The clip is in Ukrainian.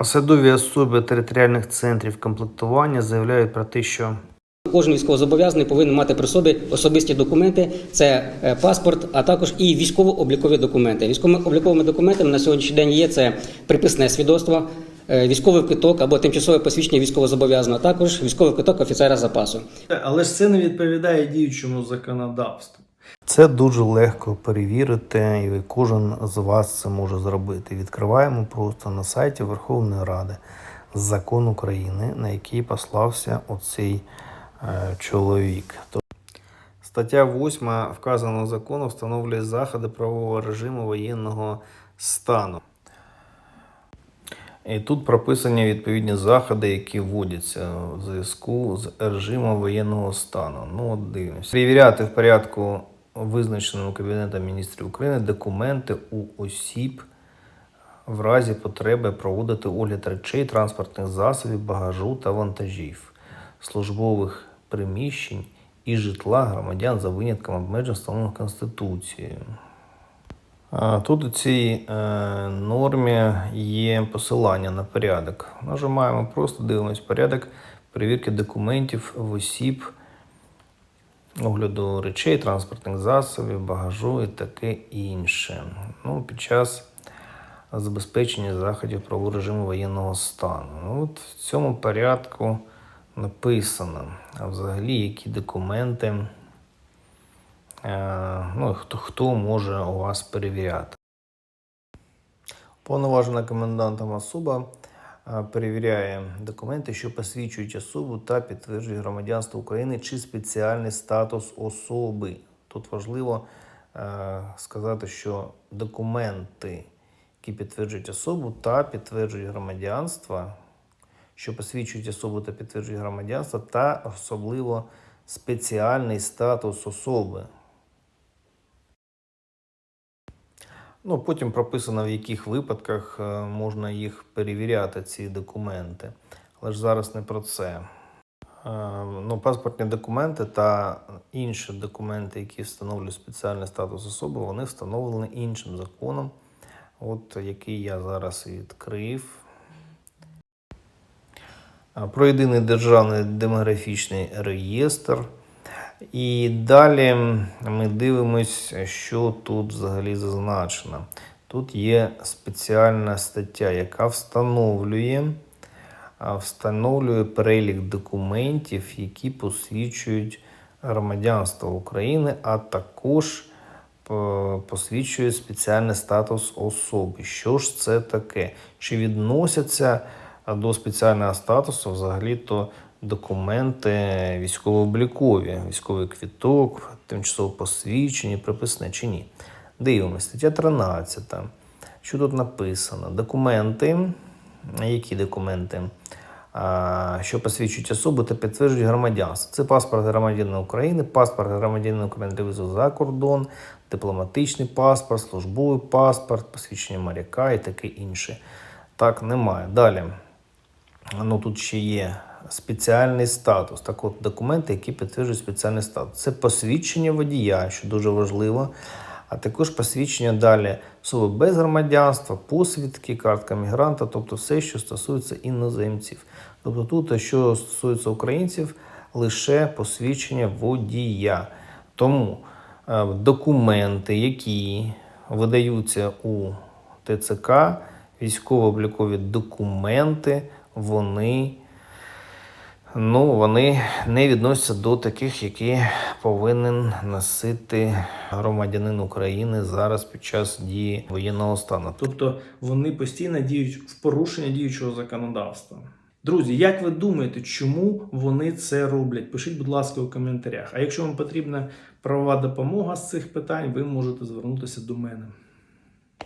Посадові особи територіальних центрів комплектування заявляють про те, що Кожен військовозобов'язаний повинен мати при собі особисті документи, це е, паспорт, а також і військово-облікові документи. Військово-обліковими документами на сьогоднішній день є це приписне свідоцтво, е, військовий квиток або тимчасове посвідчення військовозобов'язаного, а також військовий квиток офіцера запасу. Але ж це не відповідає діючому законодавству. Це дуже легко перевірити, і кожен з вас це може зробити. Відкриваємо просто на сайті Верховної Ради закон України, на який послався оцей е, чоловік. Стаття 8 вказаного закону встановлює заходи правового режиму воєнного стану. І тут прописані відповідні заходи, які вводяться в зв'язку з режимом воєнного стану. Ну, от дивимося. Перевіряти в порядку, визначеному Кабінетом міністрів України, документи у осіб в разі потреби проводити огляд речей, транспортних засобів, багажу та вантажів, службових приміщень і житла громадян за винятком обмежень, встановлених Конституцією. Тут у цій е, нормі є посилання на порядок. Нажимаємо просто, дивимось порядок перевірки документів в осіб, огляду речей, транспортних засобів, багажу і таке інше. Ну, під час забезпечення заходів правового режиму воєнного стану. Ну, От в цьому порядку написано, а взагалі які документи е, ну, хто, хто може у вас перевіряти. Повноважена комендантом особа перевіряє документи, що посвідчують особу та підтверджують громадянство України чи спеціальний статус особи. Тут важливо е, сказати, що документи, які підтверджують особу та підтверджують громадянство, що посвідчують особу та підтверджують громадянство, та особливо спеціальний статус особи. Ну, потім прописано, в яких випадках е, можна їх перевіряти, ці документи. Але ж зараз не про це. Е, Ну, паспортні документи та інші документи, які встановлюють спеціальний статус особи, вони встановлені іншим законом, от який я зараз відкрив. Е, Про єдиний державний демографічний реєстр. І далі ми дивимося, що тут взагалі зазначено. Тут є спеціальна стаття, яка встановлює, встановлює перелік документів, які посвідчують громадянство України, а також посвідчує спеціальний статус особи. Що ж це таке? Чи відносяться до спеціального статусу взагалі-то документи військово-облікові, військовий квіток, тимчасово посвідчені, приписне чи ні? Дивимося, стаття 13. Що тут написано? Документи. Які документи? Що посвідчують особу та підтверджують громадянство. Це паспорт громадянина України, паспорт громадянина України для визову за кордон, дипломатичний паспорт, службовий паспорт, посвідчення моряка і таке інше. Так, немає. Далі. Ну, тут ще є спеціальний статус. Так от, документи, які підтверджують спеціальний статус. Це посвідчення водія, що дуже важливо. А також посвідчення далі особи без громадянства, посвідки, картка мігранта, тобто все, що стосується іноземців. Тобто тут, що стосується українців, лише посвідчення водія. Тому е, документи, які видаються у ТЦК, військово-облікові документи, вони, ну, вони не відносяться до таких, які повинен носити громадянин України зараз під час дії воєнного стану. Тобто вони постійно діють в порушення діючого законодавства. Друзі, як ви думаєте, чому вони це роблять? Пишіть, будь ласка, у коментарях. А якщо вам потрібна правова допомога з цих питань, ви можете звернутися до мене.